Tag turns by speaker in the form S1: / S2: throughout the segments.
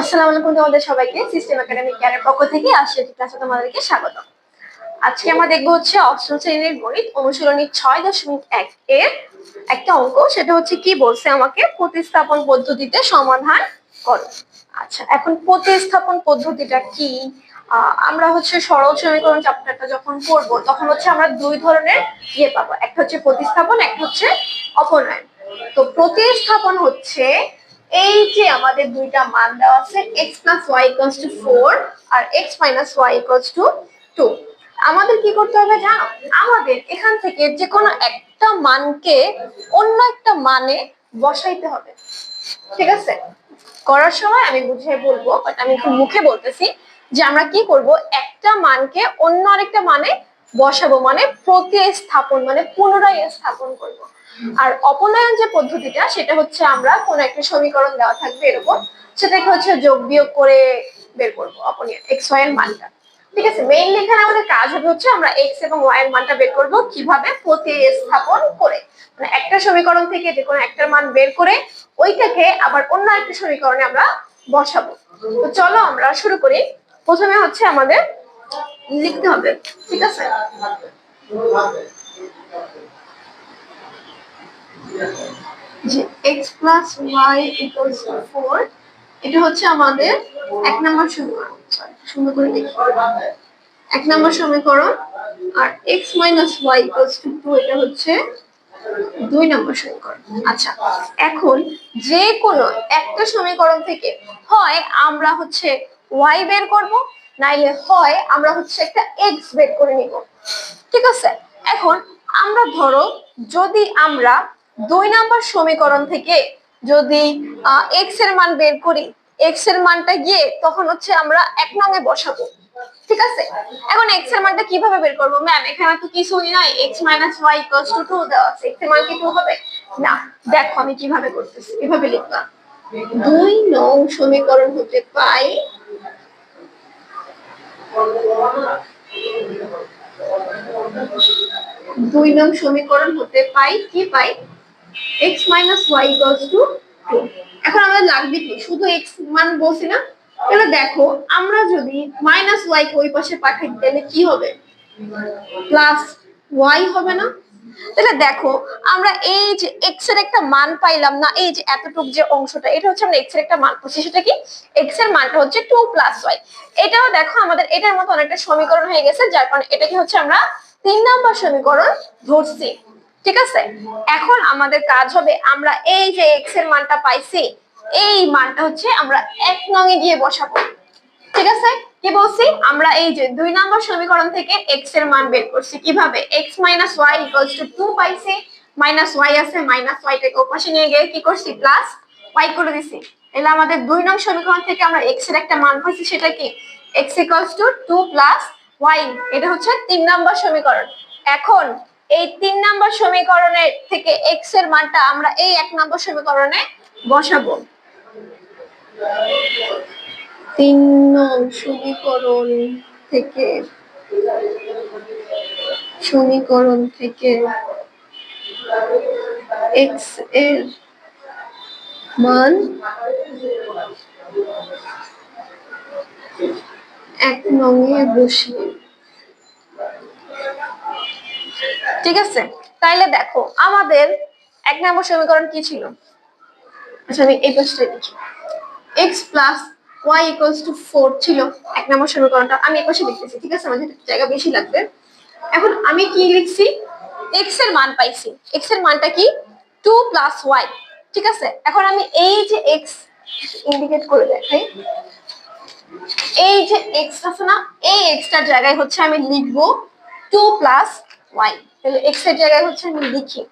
S1: আসসালামু আলাইকুম তোমাদের সবাইকে সিস্টেম একাডেমিক কেয়ারের পক্ষ থেকে আসছে ক্লাসে তোমাদেরকে স্বাগত। আজকে আমরা দেখব হচ্ছে অষ্টম শ্রেণির গণিত অনুশীলনী ছয় দশমিক এক এর একটা অঙ্ক, সেটা হচ্ছে কি বলছে আমাকে? প্রতিস্থাপন পদ্ধতিতে সমাধান করো। আচ্ছা এখন প্রতিস্থাপন পদ্ধতিটা কি? আমরা হচ্ছে সরল সমীকরণ চ্যাপ্টারটা যখন পড়ব, তখন হচ্ছে আমরা দুই ধরনের ইয়ে পাবো। একটা হচ্ছে প্রতিস্থাপন, একটা হচ্ছে অপনয়ন। তো প্রতিস্থাপন হচ্ছে এই যে আমাদের দুইটা মান দেওয়া আছে x plus y equals to four R x minus y equals to two আমাদের কি করতে হবে জানো? আমাদের এখান থেকে যে কোনো একটা মানকে অন্য একটা মানে বসাইতে হবে। ঠিক আছে? করার সময় আমি বুঝিয়ে বলব বাট আমি একটু মুখে বলতেছি। যে আমরা কি করব? একটা মানকে অন্য আরেকটা মানে বসাবো মানে প্রতিস্থাপন মানে পুনরায় স্থাপন করব। আর অপনয়ন যে পদ্ধতিটা, সেটা হচ্ছে আমরা কোনো একটা সমীকরণ দেওয়া থাকবে এরকম সেটাকে হচ্ছে যোগ বিয়োগ করে বের করব অপনয়ন এক্স ওয়াই এর মানটা। ঠিক আছে? মেইনলি এখানে আমাদের কাজ হবে হচ্ছে আমরা এক্স এবং ওয়াই এর মানটা বের করব কীভাবে? প্রতিস্থাপন করে। মানে একটা সমীকরণ থেকে যে কোনো একটার মান বের করে ওইটাকে আবার অন্য একটা সমীকরণে আমরা বসাবো। তো চলো আমরা শুরু করি। প্রথমে হচ্ছে আমাদের লিখতে হবে, ঠিক আছে? যে x plus y equals to four এটা হচ্ছে আমাদের এক নম্বর সমীকরণ সুন্দর করে লিখি। এক নম্বর সমীকরণ, আর x minus y equals to two এটা হচ্ছে দুই নম্বর সমীকরণ। আচ্ছা এখন যে কোনো একটা সমীকরণ থেকে হয়, আমরা হচ্ছে ওয়াই বের করব, নাইলে হয় আমরা হচ্ছে একটা এক্স বের করে নিব। ঠিক আছে? এখন আমরা ধরো যদি আমরা দুই নাম্বার সমীকরণ থেকে যদি এক্সের মান বের করি এক্সের মানটা গিয়ে তখন হচ্ছে আমরা এক নঙে বসাবো। ঠিক আছে? এখন এক্সের মানটা কীভাবে বের করব? ম্যাম এখানে তো কিছুই নাই। X minus y equals to two দেওয়া আছে। এক্সের মান কি টু হবে? না। দেখো আমি কীভাবে করতেছি। এভাবে লিখলাম? দুই নং সমীকরণ হতে পাই দুই নং সমীকরণ হতে পাই কি পাই? X minus y equals to এখন আমাদের লাগবে কি? শুধু এক্স মান বলছি না? তাহলে দেখো, আমরা যদি মাইনাস ওয়াই ওই পাশে পাঠাই তাহলে কি হবে? প্লাস ওয়াই হবে না? তাহলে দেখো, আমরা এই যে এক্সের একটা মান পাইলাম না, এই যে এতটুক যে অংশটা, এটা হচ্ছে আমরা এক্সের একটা মান পাচ্ছি সেটা কি? এক্সের মানটা হচ্ছে টু প্লাস ওয়াই এটাও দেখো আমাদের, এটার মতো অনেকটা সমীকরণ হয়ে গেছে, যার কারণে এটাকে হচ্ছে আমরা তিন নম্বর সমীকরণ ধরছি, ঠিক আছে? এখন আমাদের কাজ হবে, আমরা এই যে এক্সের মানটা পাইছি, এই মানটা হচ্ছে আমরা এক নঙে গিয়ে বসাবো, ঠিক আছে? কি বলছি? আমরা এই যে দুই নম্বর সমীকরণ থেকে এক্সের মান বের করছি। কীভাবে? X minus y to two পাইছি মাইনাস ওয়াই আছে মাইনাস ওয়াইটাকে ওপাশে নিয়ে গিয়ে কি করছি? প্লাস ওয়াই করে দিছি। এলে আমাদের দুই নং সমীকরণ থেকে আমরা এক্সের একটা মান পাইছি, সেটা কি? X equals to two plus y এটা হচ্ছে তিন নম্বর সমীকরণ। এখন এই তিন নম্বর সমীকরণের থেকে এক্সের মানটা আমরা এই এক নম্বর সমীকরণে বসাবো। তিন নং সমীকরণ থেকে সমীকরণ থেকে এক্সের মান এক নঙে বসিয়ে। ঠিক আছে? তাইলে দেখো, আমাদের এক নম্বর সমীকরণ কি ছিল? আচ্ছা আমি এই পাশটা লিখি। X plus y equals to four ছিল। এক নম্বর সমীকরণটা আমি এই পাশে লিখতেছি ঠিক আছে? আমার জায়গা বেশি লাগবে। এখন আমি কি লিখছি? এক্সের মান পাইছি। এক্সের মানটা কি? টু প্লাস ওয়াই ঠিক আছে? এখন আমি এই যে এক্স ইন্ডিকেট করে দেখাই। এই যে এক্স আছে না, এই এক্সটার জায়গায় হচ্ছে আমি লিখব টু প্লাস ওয়াই তাহলে এক্সের জায়গায় হচ্ছে আমি লিখি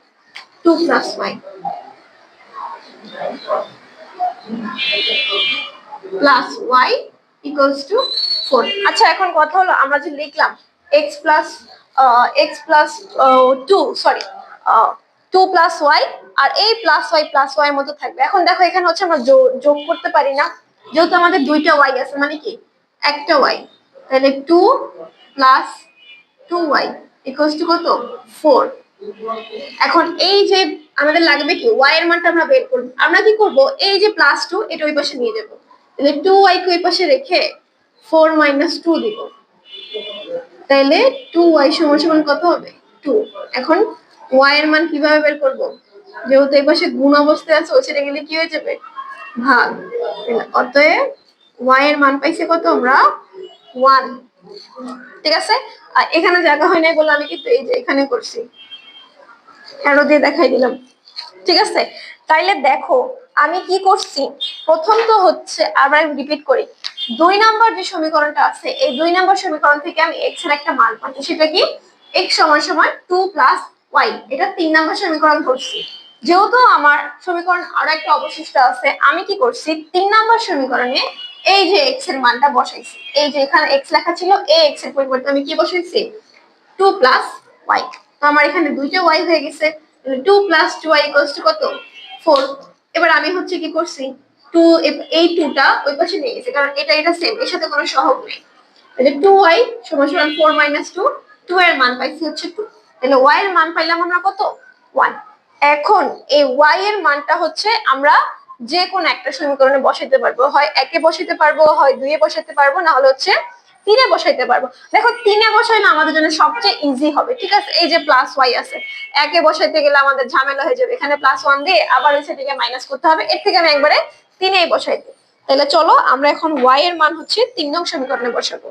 S1: two plus y plus y equals to four আচ্ছা এখন কথা হলো, আমরা যে লিখলাম x plus x plus two sorry two plus y আর এই প্লাস ওয়াই প্লাস ওয়াই মতো থাকবে। এখন দেখো, এখানে হচ্ছে আমরা যোগ করতে পারি না। যেহেতু আমাদের দুইটা ওয়াই আছে মানে কি? একটা ওয়াই তাহলে two plus two y equals to কত? ফোর এখন এই যে আমাদের লাগবে কি? ওয়াই এর মানটা আমরা বের করব। আমরা কি করব? এই যে প্লাস টু এটা ওই পাশে নিয়ে যাব টু ওয়াই কে ওই পাশে রেখে ফোর মাইনাস টু দিব। তাহলে টু ওয়াই সমান সমান কত হবে? টু এখন ওয়াই এর মান কীভাবে বের করব? যেহেতু এই পাশে গুণ অবস্থায় আছে ওই ছেড়ে গেলে কি হয়ে যাবে? ভাগ। অতএব ওয়াই এর মান পাইছে কত আমরা? ওয়ান ঠিক আছে? আর এখানে জায়গা হয় নাই বলে আমি কিন্তু এই যে এখানে করছি। অ্যারো দিয়ে দেখাই দিলাম। ঠিক আছে? তাইলে দেখো আমি কি করছি? প্রথম তো হচ্ছে আবার রিপিট করি। দুই নাম্বার যে সমীকরণটা আছে, এই দুই নাম্বার সমীকরণ থেকে আমি এক্সের একটা মান পাচ্ছি। সেটা কি? এক্স সমান সমান টু প্লাস ওয়াই এটা তিন নাম্বার সমীকরণ করছি যেহেতু আমার সমীকরণ আরও একটা অবশিষ্ট আছে, আমি কি করছি? তিন নাম্বার সমীকরণে এই যে এক্সের মানটা বসাইছি। এই যে এখানে এক্স লেখা ছিল, এই এক্সের পরিবর্তে আমি কি বসাইছি? টু প্লাস ওয়াই তো আমার এখানে দুইটা ওয়াই হয়ে গেছে। টু প্লাস টু ওয়াই কত? ফোর এবার আমি হচ্ছে কি করছি টু এই টুটা ওই পাশে নিয়ে গেছি, কারণ এটা এটা সেম এর সাথে কোনো সহগ নেই। তাহলে টু ওয়াই সমান সমান ফোর মাইনাস টু টু এর মান পাইছি হচ্ছে টু তাহলে ওয়াই এর মান পাইলাম আমরা কত? ওয়ান এখন এই ওয়াই এর মানটা হচ্ছে আমরা যে কোনো একটা সমীকরণে বসাইতে পারব, হয় একে বসাইতে পারব, হয় দুইয়ে বসাইতে পারব না হলে হচ্ছে তিনে বসাইতে পারব। দেখো, তিনে বসাইলে আমাদের জন্য সবচেয়ে ইজি হবে, ঠিক আছে? এই যে প্লাস ওয়াই আছে। একে বসাইতে গেলে আমাদের ঝামেলা হয়ে যাবে। এখানে প্লাস ওয়ান দিয়ে আবার ওই থেকে মাইনাস করতে হবে। এর থেকে আমি একবারে তিনেই বসাই দিই। তাহলে চলো, আমরা এখন ওয়াই এর মান হচ্ছে তিন নং সমীকরণে বসাবো।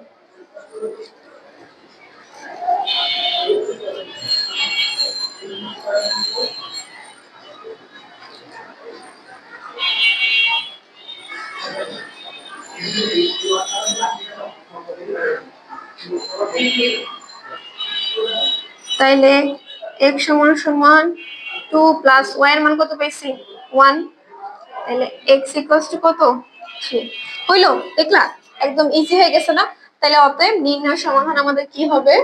S1: তাইলে এক সমান সমান টু প্লাস ওয়াই এর মান কত পেয়েছি? ওয়ান তাহলে এক্স ইকুয়ালস টু কত? থ্রি হইল, দেখলা? একদম ইজি হয়ে গেছে না? তাহলে অতএব নির্ণয় সমাধান আমাদের কি হবে?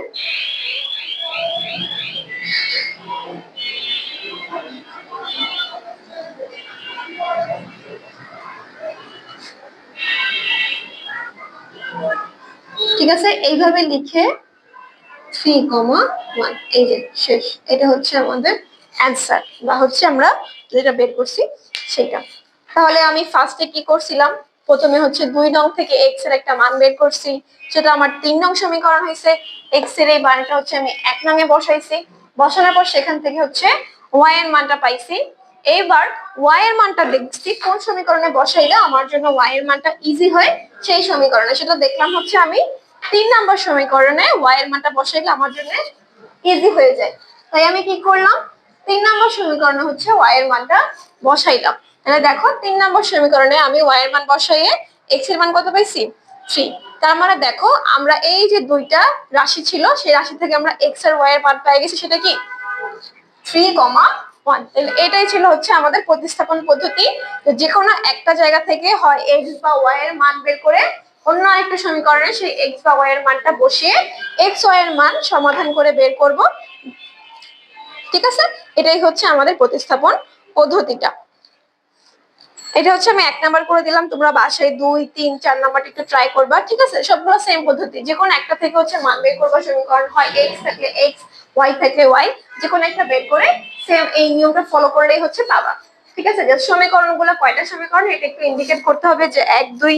S1: ঠিক আছে? এইভাবে লিখে থ্রি কমা ওয়ান এই যে শেষ। এটা হচ্ছে আমাদের অ্যান্সার বা হচ্ছে আমরা যেটা বের করছি সেটা। তাহলে আমি ফার্স্টে কি করছিলাম? প্রথমে হচ্ছে দুই নং থেকে এক্সের একটা মান বের করছি সেটা আমার তিন নং সমীকরণ হয়েছে। এক্সের এই মানটা হচ্ছে আমি এক নঙে বসাইছি। বসানোর পর সেখান থেকে হচ্ছে ওয়াই এর মানটা পাইছি। এবার ওয়াই এর মানটা দেখছি, কোন সমীকরণে বসাইলে আমার জন্য ওয়াই এর মানটা ইজি হয়, সেই সমীকরণে। সেটা দেখলাম হচ্ছে আমি তিন নম্বর সমীকরণে ওয়াই এর মানটা বসাইলে আমার জন্য ইজি হয়ে যায়। তাই আমি কি করলাম? তিন নম্বর সমীকরণে হচ্ছে ওয়াই এর মানটা বসাইলাম। তাহলে দেখো, তিন নম্বর সমীকরণে আমি ওয়াই এর মান বসাইয়ে এক্সের মান কত পাইছি? থ্রি তার মানে দেখো, আমরা এই যে দুইটা রাশি ছিল, সেই রাশি থেকে আমরা এক্স আর ওয়াই এর মান পেয়ে গেছি, সেটা কি? থ্রি কমা এটাই ছিল হচ্ছে আমাদের প্রতিস্থাপন পদ্ধতি। যে কোনো একটা জায়গা থেকে হয় এক্স বা ওয়াই এর মান বের করে অন্য আরেকটা সমীকরণে সেই এক্স বা ওয়াই এর মানটা বসিয়ে এক্স ওয়াই এর মান সমাধান করে বের করব। ঠিক আছে? এটাই হচ্ছে আমাদের প্রতিস্থাপন পদ্ধতিটা। এটা হচ্ছে আমি এক নাম্বার করে দিলাম, তোমরা বাসায় দুই, তিন, চার নাম্বারটা একটু ট্রাই করবা, ঠিক আছে? সবগুলো সেম পদ্ধতি যে কোনো একটা থেকে হচ্ছে মান বের করবা, সমীকরণ হয় এক্স থাকলে এক্স ওয়াই থাকলে ওয়াই যে কোনো একটা বের করে সেম এই নিয়মটা ফলো করলেই হচ্ছে পাবা। ঠিক আছে? যে সমীকরণগুলো কয়টা সমীকরণ? এটা একটু ইন্ডিকেট করতে হবে যে এক, দুই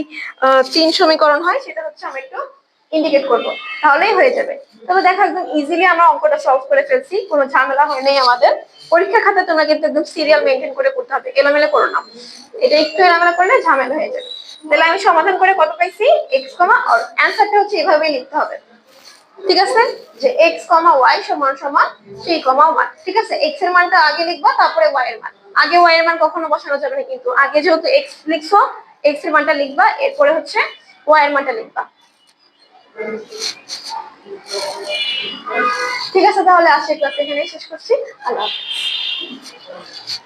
S1: তিন সমীকরণ হয়, সেটা হচ্ছে আমরা একটু ইন্ডিকেট করব। তাহলেই হয়ে যাবে। তবে দেখো, একদম ইজিলি আমরা অঙ্কটা সলভ করে ফেলছি। কোনো ঝামেলা হয় নাই আমাদের। পরীক্ষা খাতে তোমরা কিন্তু একদম সিরিয়াল মেনটেন করে করতে হবে। এলোমেলো করো না। এটা একটু এলোমেলো করলে ঝামেলা হয়ে যাবে। তাহলে আমি সমাধান করে কত পাইছি? এক্স কমা আর অ্যান্সারটা হচ্ছে এভাবেই লিখতে হবে। ঠিক আছে? যে এক্স কমা ওয়াই সমান সমান থ্রি কমা ওয়ান ঠিক আছে? এক্সের মানটা আগে লিখবা, তারপরে ওয়াই এর মান। আগে ওয়াই এর মান কখনো বসানো যাবে না কিন্তু আগে যেহেতু এক্স লিখছো এক্সের মানটা লিখবা, এরপরে হচ্ছে ওয়াই এর মানটা লিখবা। ঠিক আছে, তাহলে আজকে ক্লাস এখানেই শেষ করছি। আল্লাহ হাফেজ।